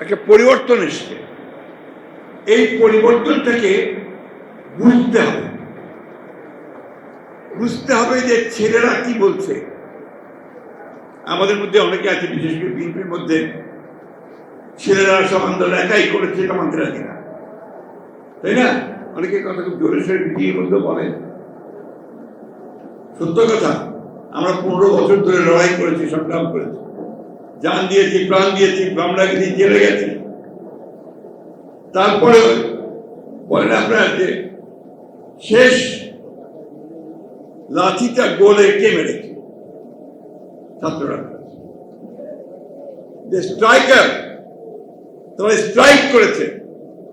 একটা পরিবর্তন এসছে। এই পরিবর্তনটাকে বুঝতে হবে। বুঝতে হবে যে ছেলেরা কি বলছে। আমাদের মধ্যে অনেকে আছে, বিশেষ করে বিএনপির মধ্যে। ছেলেরা সব আন্দোলন একাই করেছে, এটা মানতে রাখি না। তাই না? অনেকে কথা খুব জোরে সরে মিটিংয়ের মধ্যে বলেন। সত্য কথা, আমরা পনেরো বছর ধরে লড়াই করেছি, সংগ্রাম করেছি। জান দিয়েছি, প্রাণ দিয়েছি গেছি জেলে গেছি। তারপরে বলেন আপনার যে শেষ লাঠিটা গোলে কে মেরেছে? ছাত্ররা। যে স্ট্রাইকার, তারা স্ট্রাইক করেছে।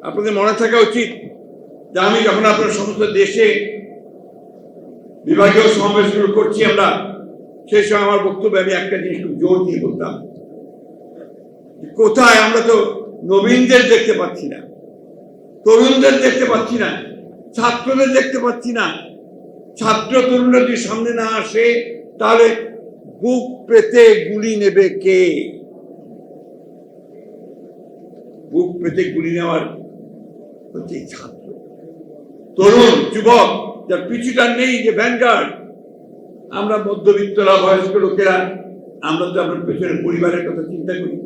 আপনাদের মনে থাকা উচিত যে আমি যখন আপনার সমস্ত দেশে বিভাগীয় সমাবেশগুলো করছি আমরা, সেই সময় আমার বক্তব্যে আমি একটা জিনিস খুব জোর দিয়ে বলতাম। কোথায় আমরা তো নবীনদের দেখতে পাচ্ছি না, তরুণদের দেখতে পাচ্ছি না, ছাত্রদের দেখতে পাচ্ছি না। ছাত্র তরুণরা যদি সামনে না আসে, তাহলে বুক পেতে গুলি নেবে কে? বুক পেতে গুলি নেওয়ার হচ্ছে ছাত্র। তরুণ, যুবক, যার পিছুটা নেই যে ভ্যানগার্ড আমরা মধ্যবিত্তরা, বয়স্ক লোকেরা, আমরা তো আমার পেছনের পরিবারের কথা চিন্তা করি।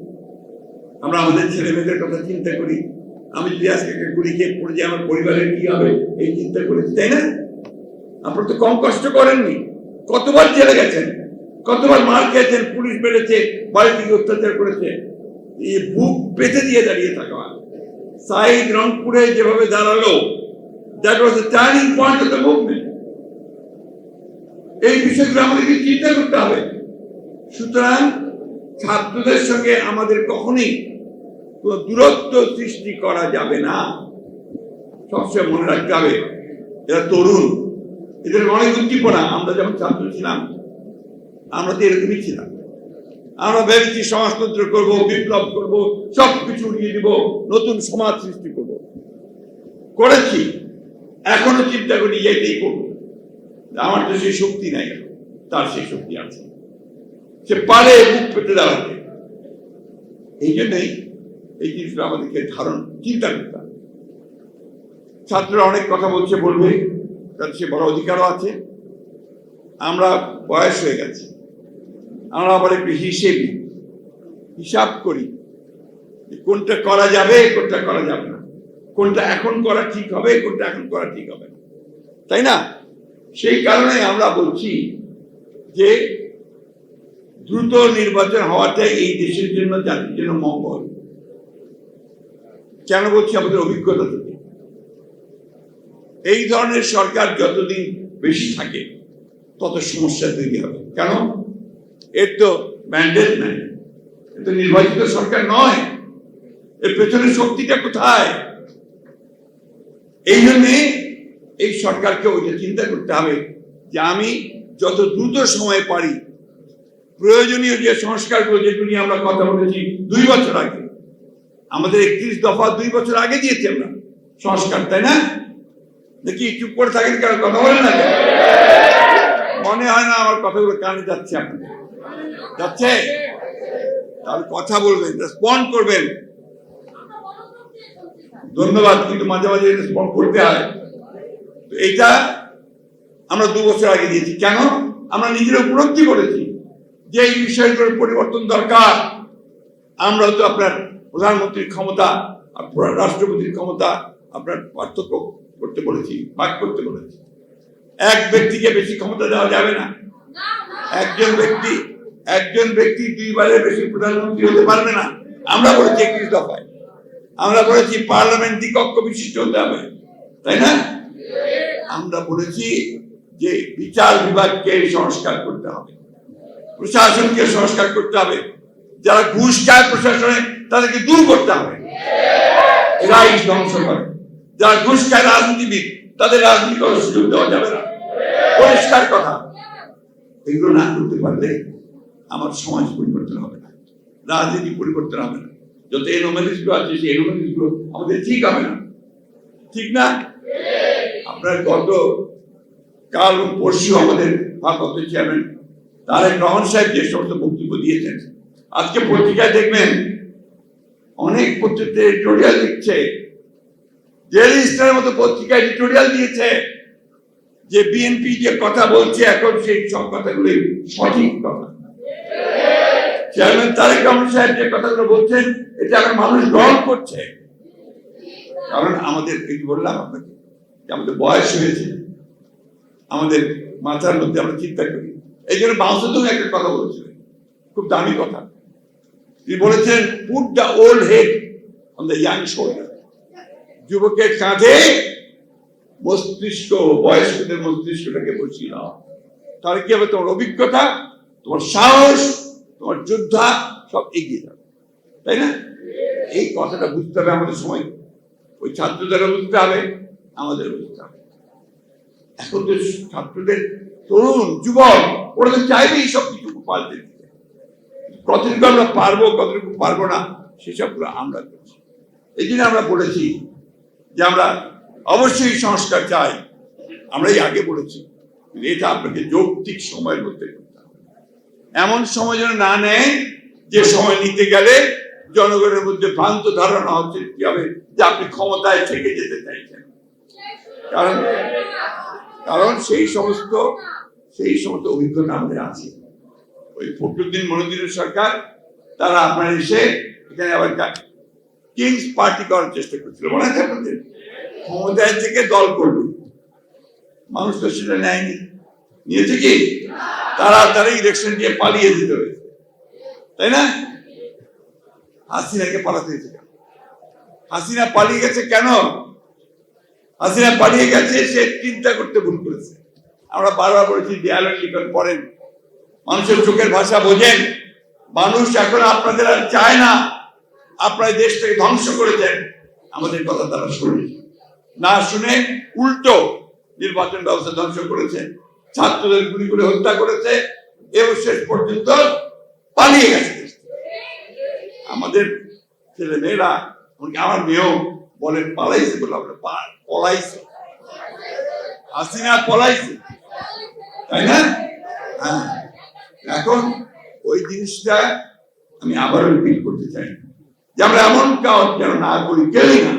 আমরা আমাদের ছেলে মেয়েদের কথা চিন্তা করি। আমি যদি আজকে একটা গুলি খেয়ে পড়ে যাই, আমার পরিবারের কি হবে? এই চিন্তা করেছি, তাই না? আপনারা তো কম কষ্ট করেননি। কতবার জেলে গেছেন? কতবার মার খেয়েছেন? পুলিশ মেরেছে বাড়ি থেকে অত্যাচার করেছে। এই বুক পেতে দিয়ে দাঁড়িয়ে থাকা। সাইদ রংপুরে যেভাবে দাঁড়াল that was turning point of the movement এই বিষয়গুলো আমাদেরকে চিন্তা করতে হবে। সুতরাং ছাত্রদের সঙ্গে আমাদের কখনই দূরত্ব সৃষ্টি করা যাবে না। সবসময় মনে রাখতে হবে এরা তরুণ, এদের অনেক উদ্দীপনা আমরা যখন ছাত্র ছিলাম, আমরা তো এরকমই ছিলাম। আমরা ভেবেছি সমাজতন্ত্র করব, বিপ্লব করব সব কিছু উড়িয়ে দিব, নতুন সমাজ সৃষ্টি করব। করেছি, এখনও চিন্তা করি এটাই করব। আমার তো সেই শক্তি নাই, তার সেই শক্তি আছে। সে পারে বুক পেতে দাঁড়াতে। এই জন্যই এই জিনিসগুলো আমাদেরকে ধারণ চিন্তা করতে ছাত্ররা অনেক কথা বলছে, বলবে তাদের সে বড় অধিকারও আছে। আমরা বয়স হয়ে গেছে। আমরা আবার একটু হিসেবি, হিসাব করি কোনটা করা যাবে, কোনটা করা যাবে না। কোনটা এখন করা ঠিক হবে, কোনটা এখন করা ঠিক হবে না। তাই না? সেই কারণে আমরা বলছি যে, দ্রুত নির্বাচন হওয়াটাই এই দেশের জন্য, জাতির জন্য মঙ্গল। কেন বলছি? আমাদের অভিজ্ঞতা থেকে এই ধরনের সরকার যতদিন বেশি থাকে, তত সমস্যা তৈরি হবে। কেন? এর তো ম্যান্ডেট নাই। এর তো নির্বাচিত সরকার নয়। এর পেছনে শক্তিটা কোথায়? এই জন্যে এই সরকারকে ওইটা চিন্তা করতে হবে যে আমি যত দ্রুত সময় পারি, প্রয়োজনীয় যে সংস্কারগুলো যেগুলো আমরা কথা বলেছি দুই বছর আগে আমাদের একত্রিশ দফা দুই বছর আগে দিয়েছি আমরা। সংস্কার, তাই না? দেখি, চুপ করে থাকেন কেন? কথা বলেন না মনে হয় না আমার কথাগুলো কানে যাচ্ছে আপনাদের যাচ্ছে? তাহলে কথা বলবেন রেসপন্ড করবেন। ধন্যবাদ, কিন্তু মাঝে মাঝে রেসপন্ড করতে হয়। এইটা আমরা দু বছর আগে দিয়েছি। কেন? আমরা নিজেরা উপলব্ধি করেছি যে এই বিষয়গুলোর পরিবর্তন দরকার। আমরা তো আপনার প্রধানমন্ত্রীর ক্ষমতা রাষ্ট্রপতির ক্ষমতা, আপনার পার্থক্য করতে বলেছি, ভাগ করতে বলেছি। এক ব্যক্তিকে বেশি ক্ষমতা দেওয়া যাবে না। একজন ব্যক্তি একজন ব্যক্তি দুইবারের বেশি প্রধানমন্ত্রী হতে পারবে না। আমরা বলেছি একত্রিশ দফায়। আমরা বলেছি পার্লামেন্ট দ্বিকক্ষ বিশিষ্ট হতে হবে। তাই না? আমরা বলেছি যে বিচার বিভাগকে সংস্কার করতে হবে। প্রশাসনকে সংস্কার করতে হবে। যারা ঘুষ খায় প্রশাসনে তাদেরকে দূর করতে হবে। রাইট ধ্বংস করে। যারা ঘুষ খায় রাজনীতিবিদ, তাদের রাজনীতি করার সুযোগ দেওয়া যাবে না। পরিষ্কার কথা। এগুলো না করতে পারলে আমার সমাজ পরিবর্তন হবে না। রাজনীতি পরিবর্তন হবে না। যত এনোমেলিসগুলো আছে, সেই এনোমেলিসগুলো আমাদের ঠিক হবে না। ঠিক না? আপনার গত কাল পরশু আমাদের ভারপ্রাপ্ত চেয়ারম্যান তারেক রহমান সাহেব যে সমস্ত বক্তব্য দিয়েছেন, আজকে পত্রিকায় দেখবেন অনেক পত্রিকাতে এডিটোরিয়াল লিখছে ডেলি স্টারের মতো পত্রিকা এডিটোরিয়াল দিয়েছে যে বিএনপি যে কথা বলছে এখন সেই সব কথাগুলি সঠিক কথা। চেয়ারম্যান তারেক রহমান সাহেব যে কথাগুলো বলছেন, এটা এখন মানুষ গ্রহণ করছে। কারণ আমাদের, এই বললাম আপনাকে, যে আমাদের বয়স হয়েছে, আমাদের মাথার মধ্যে আমরা চিন্তা করি। এই জন্য বাউন্সার একটা কথা বলেছিলেন। খুব দামি কথা। তিনি বলেছেন put the old head on the young shoulder যুবকের কাঁধে মস্তিষ্ক, বয়স্কদের মস্তিষ্কটাকে বসিয়ে দাও। তাহলে কি হবে? তোমার অভিজ্ঞতা, তোমার সাহস, তোমার যোদ্ধা সব এগিয়ে যাবে। তাই না? এই কথাটা বুঝতে হবে আমাদের সময়। ওই ছাত্রদেরও বুঝতে হবে আমাদের বুঝতে হবে। এখন তো ছাত্রদের, তরুণ, যুবক, ওরা তো চাইবেই সব কিছু পাল্টে কতটুকু আমরা পারব, কতটুকু পারব না সেসব আমরা করছি। এই জন্য আমরা বলেছি যে আমরা অবশ্যই সংস্কার চাই। আমরাই আগে বলেছি এটা আপনাকে যৌক্তিক সময়ের মধ্যে করতে হবে। এমন সময় যেন না নেয়, যে সময় নিতে গেলে জনগণের মধ্যে ভ্রান্ত ধারণা হচ্ছে কি হবে, যে আপনি ক্ষমতায় থেকে যেতে চাইছেন। কারণ কারণ সেই সমস্ত সেই সমস্ত অভিজ্ঞতা আমাদের আছে। ওই ফখরুদ্দিন মনুদ্দিনের সরকার, তারা আপনার এসে এখানে আবার কিংস পার্টি করার চেষ্টা করছিল। মনে আছে আপনাদের? ক্ষমতায় থেকে দল করবে। মানুষ তো সেটা নেয়নি। নিয়েছে কি? তারা তারা ইলেকশন দিয়ে পালিয়ে দিতে হয়েছে। তাই না? হাসিনাকে পালাতে হয়েছে হাসিনা পালিয়ে গেছে কেন? হাসিনা পালিয়ে গেছে, সে চিন্তা করতে ভুল করেছে। আমরা বারবার বলেছি দেয়ালের লিখন পড়েন মানুষের চোখের ভাষা বোঝেন। মানুষ এখন আপনাদের আর চায় না। আপনার দেশটাকে ধ্বংস করেছেন আমাদের কথা তারা শুনে। না শুনে উল্টো নির্বাচন ব্যবস্থা ধ্বংস করেছে। ছাত্রদের গুলি করে হত্যা করেছে। এবং শেষ পর্যন্ত পালিয়ে গেছে আমাদের ছেলে মেয়েরা, এমনকি আমার মেয়েও বলে পালাইছে বলে আমরা পলাইছে। হাসিনা পলাইছে। তাই না? হ্যাঁ। এখন ওই জিনিসটা আমি আবারও রিপিট করতে চাই। যে আমরা এমন কাজ যেন না করি কেউই না।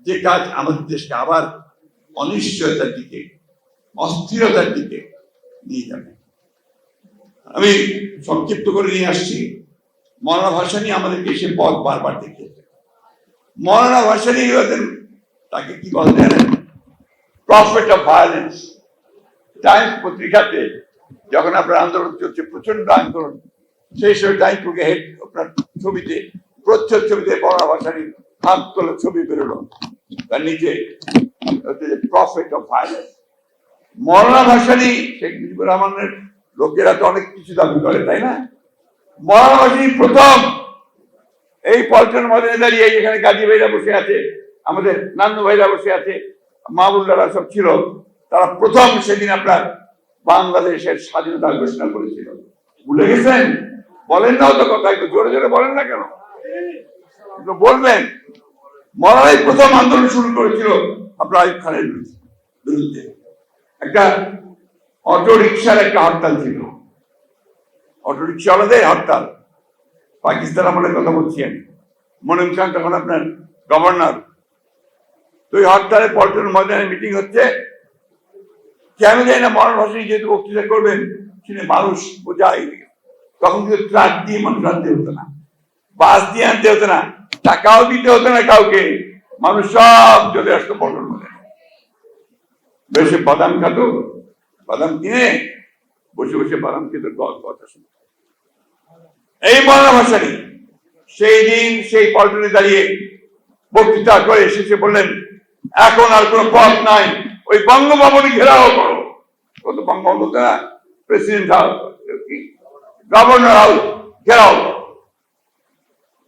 যে কাজ আমাদের দেশকে আবার অনিশ্চয়তার দিকে, অস্থিরতার দিকে নিয়ে যাবে। আমি সংক্ষিপ্ত করে নিয়ে আসছি। মরানা ভাষা নিয়ে আমাদেরকে সে পথ বারবার দেখিয়েছে। মরানা ভাষা নিয়ে তাকে কি বলে জানেন? প্রফিট অফ ভায়োলেন্স টাইমস পত্রিকাতে যখন আপনার আন্দোলন চলছে প্রচণ্ড আন্দোলন, সেই সময় টাইমসকে হেড আপনার ছবিতে, প্রচ্ছদ ছবিতে বড় ভাষারই হাত তোলা ছবি বেরোলো। তার নিচে প্রফিট অফ ভায়োলেন্স মরনা ভাষারই শেখ মুজিবুর রহমানের লোকেরা তো অনেক কিছু দাবি করে, তাই না? মরনা ভাষারই প্রথম এই পল্টন মদনে দাঁড়িয়ে এখানে গাজী ভাইরা বসে আছে, আমাদের নান্দু ভাইরা বসে আছে মাহবুল্লারা সব ছিল, তারা প্রথম সেদিন আপনার বাংলাদেশের স্বাধীনতা ঘোষণা করেছিল। ভুলে গেছেন? বলেন না তো কথা, একটু জোরে জোরে বলেন না কেন? বলবেন। মরাই প্রথম আন্দোলন শুরু করেছিল আপনার আইব খানের বিরুদ্ধে- একটা অটো রিক্সার একটা হরতাল ছিল। অটো রিক্সাওয়ালাদের হরতাল। পাকিস্তান আমলের কথা বলছি আমি। মনিম খান তখন আপনার গভর্নর তো এই হরতালে পল্টন ময়দানে মিটিং হচ্ছে। কেন জানি না মরণ ভাষী যেহেতু বক্তৃতা করবেন, শুনে মানুষ বোঝাই তখন কিন্তু ট্রাক দিয়ে মানুষ আনতে হতো না। বাস দিয়ে আনতে হতো না, টাকাও দিতে হতো না কাউকে। মানুষ সব চলে আসতো পল্টন ময়দানে বেশি বাদাম খাতো, বাদাম কিনে বসে বসে বাদাম খেতে কথা শুনতো। এই বাংলা ভাষারই সেই দিন সেই পল্টনে দাঁড়িয়ে বক্তৃতা করে শেষে বললেন, এখন আর কোনো পথ নাই। ওই বঙ্গভবনে ঘেরাও করো। কত বঙ্গবন্ধু তারা প্রেসিডেন্ট গভর্নর হাউস ঘেরাও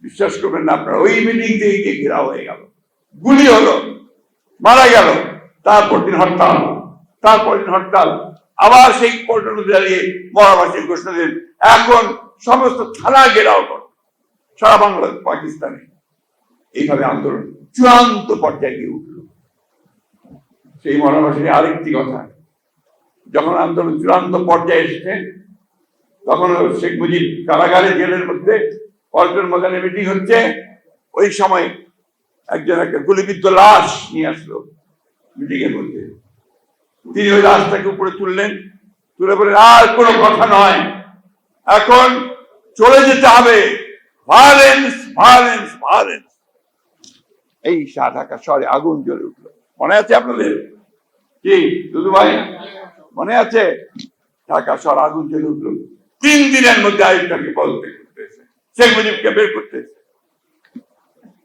বিশ্বাস করবেন না আপনারা, ওই মিটিং থেকে গিয়ে ঘেরাও হয়ে গেল। গুলি হলো, মারা গেল, তারপর দিন হরতাল, তারপর দিন হরতাল। আবার সেই পল্টনে দাঁড়িয়ে মহাবাসী ঘোষণা দিলেন, এখন সমস্ত থানা ঘেরাও করো, সারা বাংলাদেশ পাকিস্তানে। এইভাবে আন্দোলন চূড়ান্ত পর্যায়ে গিয়ে উঠল। সেই মহাবাসীর আরেকটি কথা। যখন আন্দোলন, চূড়ান্ত পর্যায়ে এসেছে তখন শেখ মুজিব কারাগারে জেলের মধ্যে পল্টন ময়দানে মিটিং হচ্ছে। ওই সময় একজন একটা গুলিবিদ্ধ লাশ নিয়ে আসলো মিটিং এর মধ্যে। তিনি ওই লাশটাকে উপরে তুললেন, তুলে বলেন আর কোনো কথা নয়। এখন চলে যেতে হবে। ভায়োলেন্স ভায়োলেন্স ভায়োলেন্স এই সাত ঢাকা আগুন জ্বলে উঠল। মনে আছে আপনাদের? কি, দুদু ভাই? মনে আছে? ঢাকা শহর আগুন জ্বলে উঠল। তিন দিনের মধ্যে আয়ুবটাকে পদত্যাগ করতেছে। শেখ মুজিবকে বের করতেছে।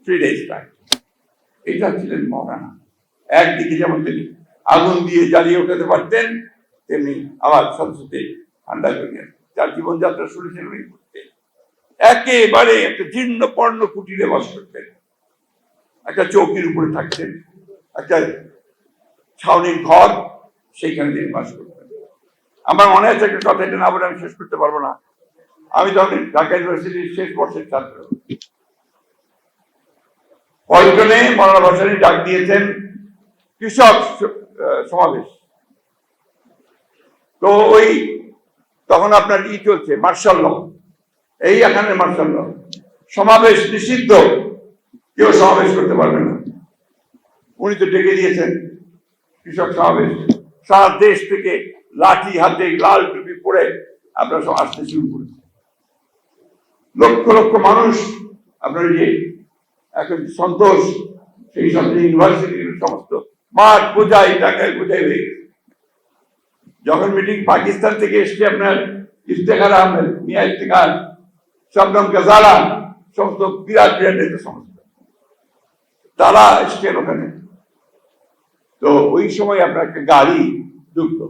থ্রি ডেজ টাইম এটা ছিলেন মৌলানা। একদিকে যেমন তিনি আগুন দিয়ে জ্বালিয়ে উঠাতে পারতেন, তেমনি আবার সাথে ঠান্ডা করিয়া যার জীবনযাত্রা শুরু ছিল করতেন। একেবারে একটা জীর্ণ পর্ণ কুটিরে বাস করতেন। একটা চৌকির উপরে থাকতেন। একটা ছাউনির ঘর সেইখানে তিনি বাস করতেন আমার মনে আছে একটা কথা, এটা না বলে আমি শেষ করতে পারব না। আমি তখন ঢাকা ইউনিভার্সিটির শেষ বর্ষের ছাত্র, পল্টনে মৌলানা ভাসানী ডাক দিয়েছেন কৃষক সমাবেশ। তো ওই তখন আপনার ই চলছে, মার্শাল ল। এই এখানে মার্শাল ল। সমাবেশ নিষিদ্ধ। কেউ সমাবেশ করতে পারবে না। উনি তো ডেকে দিয়েছেন। কৃষক সমাবেশ। সারা দেশ থেকে লাঠি হাতে লাল টুপি পরে আপনারা সব আসতে শুরু করেছে। লক্ষ লক্ষ মানুষ আপনার যে এখন সন্তোষ, সেই সঙ্গে ইউনিভার্সিটির সমস্ত মাঠ বোঝাই টাকায় বোঝাই হয়ে যখন মিটিং পাকিস্তান থেকে এসছে আপনার ইফতেখার আহমেদ, মিয়া ইফতেখার শবনম গাজালা, সমস্ত বিরাট বিরাট নেতা সমস্ত। তারা এসছেন ওখানে। তো ওই সময় আপনার একটা গাড়ি ঢুকলো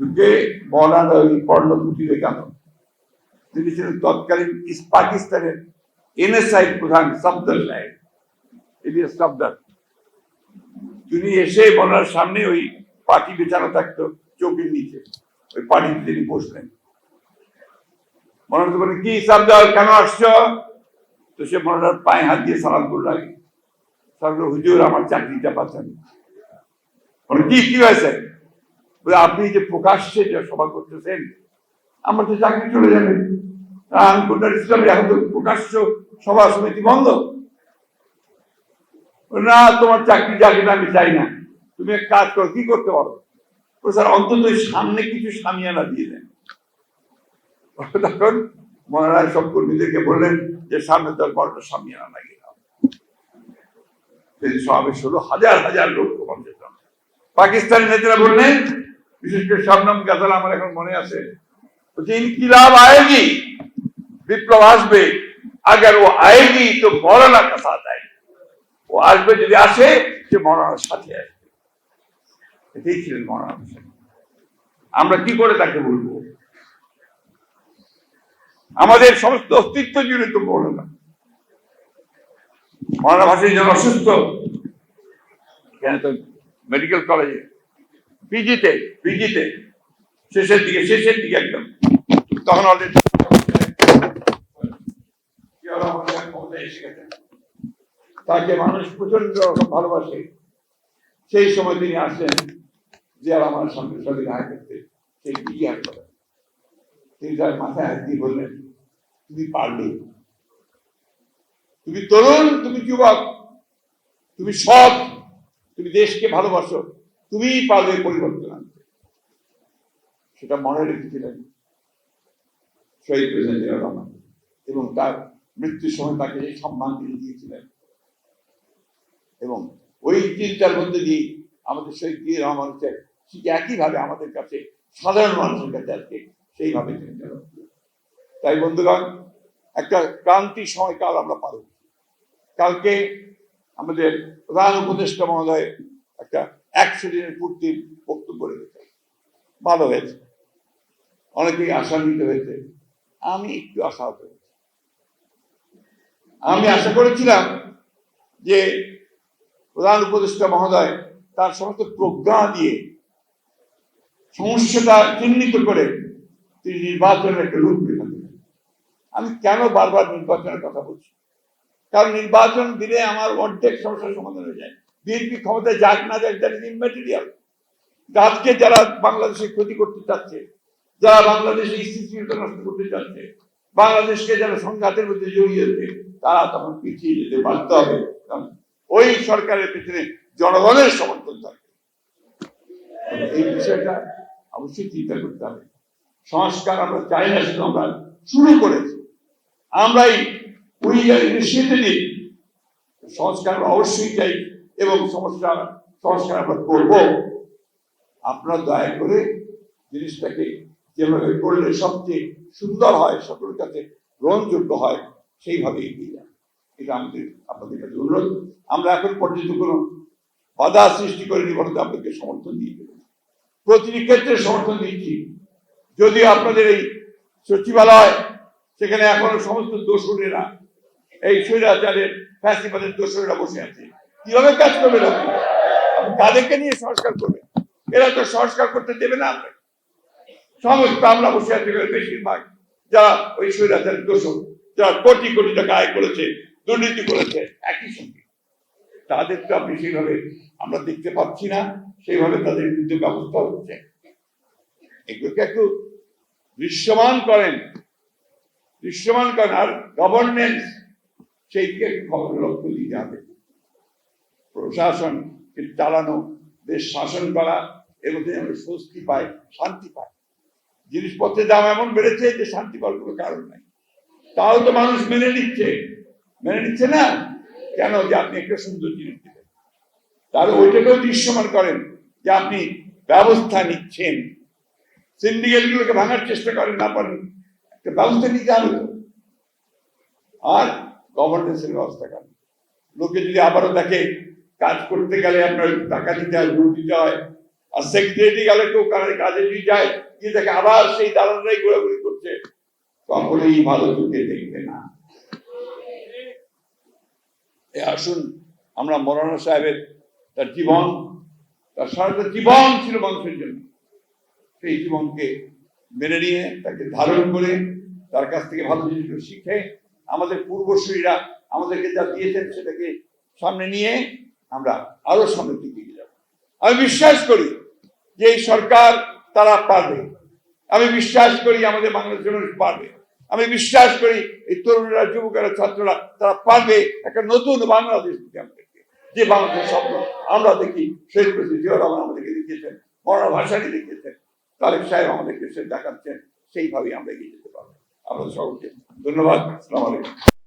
ঢুকে মৌলানা ওই পর্ণ কুটিরে গেল। তিনি ছিলেন তৎকালীন পাকিস্তানের এনএসআই প্রধান সফদর ইলিয়াস সফদর। তিনি এসে বলার সামনে ওই পাটি বেচানো থাকতো, চৌকির নিচে। ওই পাটিতে তিনি বসলেন। মনে বলেন কি সফদর, কেন আসছো? তো সে মনে পায়ে হাত দিয়ে সালাম করে লাগে সালাম হুজুর, আমার চাকরিটা পাচ্ছেন কি কি হয়েছে? আপনি যে প্রকাশ্যে যে সভা করতেছেন, আমার তো চাকরি চলে যাবে। কোনটার এখন তো প্রকাশ্য সভা সমিতি বন্ধ। না, তোমার চাকরি আমি চাই না। তুমি এক কাজ করো, কি করতে পারো? স্যার, অন্তত সামনে কিছু সামিয়ানা দিয়ে দেন। তখন মহারাজ সব কর্মীদেরকে বললেন যে, সামনে তার বড়টা সামিয়ানা দাও সমাবেশ হলো হাজার হাজার লোক পাকিস্তানি নেতারা বললেন, বিশেষ করে গাজাল আমার এখন মনে আছে, বলছে, ইনকিলাব আয়েগি, বিপ্লব আসবে ও আয়েগি তো মরানা কথা দেয় ও আসবে, যদি আসে, সে মরানার সাথে আসবে। এটাই ছিলেন মরানা হোসেন। আমরা কি করে তাকে বলব? আমাদের সমস্ত অস্তিত্ব জুড়ে তো মৌলানা ভাষী যখন অসুস্থ। এখানে তো মেডিকেল কলেজে পিজিতে? পিজিতে। শেষের দিকে শেষের দিকে একদম। তখন অলরেডি তাকে মানুষ প্রচণ্ড রকম ভালোবাসে। সেই সময় তিনি আসেন যে আর আমার সঙ্গে সঙ্গে দেখা করতে। সেই দিকে আর তিনি তার মাথায় হাত দিয়ে বললেন তুমি পারলে তুমি তরুণ, তুমি যুবক, তুমি সৎ, তুমি দেশকে ভালোবাসো, তুমিই পারবে পরিবর্তন আনতে। সেটা মনে রেখেছিলেন শহীদ প্রেসিডেন্ট রহমান এবং তার মৃত্যুর সময় তাকে এই সম্মান তিনি দিয়েছিলেন। এবং ওই চিন্তার মধ্যে দিয়ে আমাদের শহীদ জিয়া রহমান হচ্ছে ঠিক একইভাবে আমাদের কাছে সাধারণ মানুষের কাছে আজকে সেইভাবে তাই বন্ধুগণ, একটা ক্রান্তি সময়কাল আমরা পার হচ্ছি। কালকে আমাদের প্রধান উপদেষ্টা মহোদয় একটা একশো দিনের পূর্তির বক্তব্য রেখেছে ভালো হয়েছে। অনেকেই আশান্বিত হয়েছে। আমি একটু আশাহত হয়েছি আমি আশা করেছিলাম যে প্রধান উপদেষ্টা মহোদয় তার সমস্ত প্রজ্ঞা দিয়ে সমস্যাটা চিহ্নিত করে তিনি নির্বাচনের একটা রূপ আমি কেন বারবার নির্বাচনের কথা বলছি? কারণ নির্বাচন দিলে আমার অর্ধেক সমস্যার সমাধান হয়ে যায়। বিএনপি ক্ষমতায় যাক না যাক দ্যাট ইজ ইম্যাটেরিয়াল আজকে যারা বাংলাদেশে ক্ষতি করতে চাচ্ছে, যারা বাংলাদেশে স্থিতিশীলতা নষ্ট করতে চাচ্ছে, বাংলাদেশকে যারা সংঘাতের মধ্যে জড়িয়েছে তারা তখন পিছিয়ে যেতে বাধ্য হবে। কারণ ওই সরকারের পিছনে জনগণের সমর্থন থাকবে এই বিষয়টা অবশ্যই চিন্তা করতে হবে। সংস্কার আমরা চাই না, শুধু আমরা শুরু করেছি। আমরাই উই ইনিশিয়েটিভ সংস্কার অবশ্যই চাই এবং সমস্যা সংস্কার আমরা করব। আপনারা দয়া করে জিনিসটাকে যেভাবে করলে সবচেয়ে সুন্দর হয়, সকলের কাছে গ্রহণযোগ্য হয়, সেইভাবে এগিয়ে যান। এটা আমাদের, আপনাদের কাছে অনুরোধ। আমরা এখন পর্যন্ত কোনো বাধা সৃষ্টি করিনি বলতে আপনাকে সমর্থন দিয়ে দেবো প্রতিটি ক্ষেত্রে সমর্থন দিচ্ছি যদি আপনাদের এই সচিবালয়, সেখানে এখনও সমস্ত দোষরেরা এই স্বৈরাচারের, ফ্যাসিবাদের দোষরা বসে আছে। কীভাবে কাজ করবে আপনি তাদেরকে নিয়ে সংস্কার করবেন। এরা তো সংস্কার করতে দেবে না সমস্ত আমরা বসে আছি বেশিরভাগ। যারা ওই স্বৈরাচারের দোষর যারা কোটি কোটি টাকা আয় করেছে, দুর্নীতি করেছে, একই সঙ্গে। তাদের তো আপনি সেইভাবে আমরা দেখতে পাচ্ছি না, সেইভাবে তাদের বিরুদ্ধে ব্যবস্থা হচ্ছে। এগুলোকে একটু দৃশ্যমান করেন। দৃশ্যমান করেন আর গভর্নেন্স সেই দিকে একটু খবর লক্ষ্য দিতে হবে প্রশাসনকে চালানো, দেশ শাসন করা মধ্যে আমরা স্বস্তি পাই, শান্তি পাই। জিনিসপত্রের দাম এমন বেড়েছে যে শান্তি পাওয়ার কোনো কারণ নাই। তাও তো মানুষ মেনে নিচ্ছে। মেনে নিচ্ছে না? কেন যে আপনি একটা সুন্দর জিনিস দিবেন তাহলে ওইটাকেও দৃশ্যমান করেন যে আপনি ব্যবস্থা নিচ্ছেন। সিন্ডিকেট গুলোকে ভাঙার চেষ্টা করেন, না পারেন, একটা ব্যবস্থা নিতে হবে। আর গভর্নেন্সের ব্যবস্থা করেন। লোকে যদি আবারও দেখে কাজ করতে গেলে আপনার টাকা দিতে হয়, ভোট দিতে হয়, আর সেক্রেটারি গেলে কেউ কারোর কাজে দিয়ে যায়, গিয়ে দেখে আবার সেই দালালরাই ঘোরাঘুরি করছে, কখনোই ভালো চোখে দেখবে না। আসুন, আমরা মৌলানা সাহেবের তার জীবন, তার সারাটা জীবন ছিল মানুষের জন্য। সেই জীবনকে মেনে নিয়ে, তাকে ধারণ করে, তার কাছ থেকে ভালো জিনিসগুলো শিখে আমাদের পূর্বসূরীরা আমাদেরকে যা দিয়েছেন সেটাকে সামনে নিয়ে আমরা আরও সামনের দিকে এগিয়ে যাব। আমি বিশ্বাস করি যে এই সরকার তারা পারবে। আমি বিশ্বাস করি আমাদের বাংলাদেশের মানুষ পারবে। আমি বিশ্বাস করি এই তরুণরা, যুবকেরা, ছাত্ররা তারা পারবে একটা নতুন বাংলাদেশ দিতে যে বাংলাদেশের স্বপ্ন আমরা দেখি, শেখ প্রেসিডেন্ট জিয়া রহমান আমাদেরকে দেখিয়েছেন মরানা ভাষাকে দেখিয়েছেন, তারেক সাহেব আমাদেরকে সে দেখাচ্ছেন, সেইভাবেই আমরা এগিয়ে যেতে পারব। আপনাদের সকলকে ধন্যবাদ। আসসালামু আলাইকুম।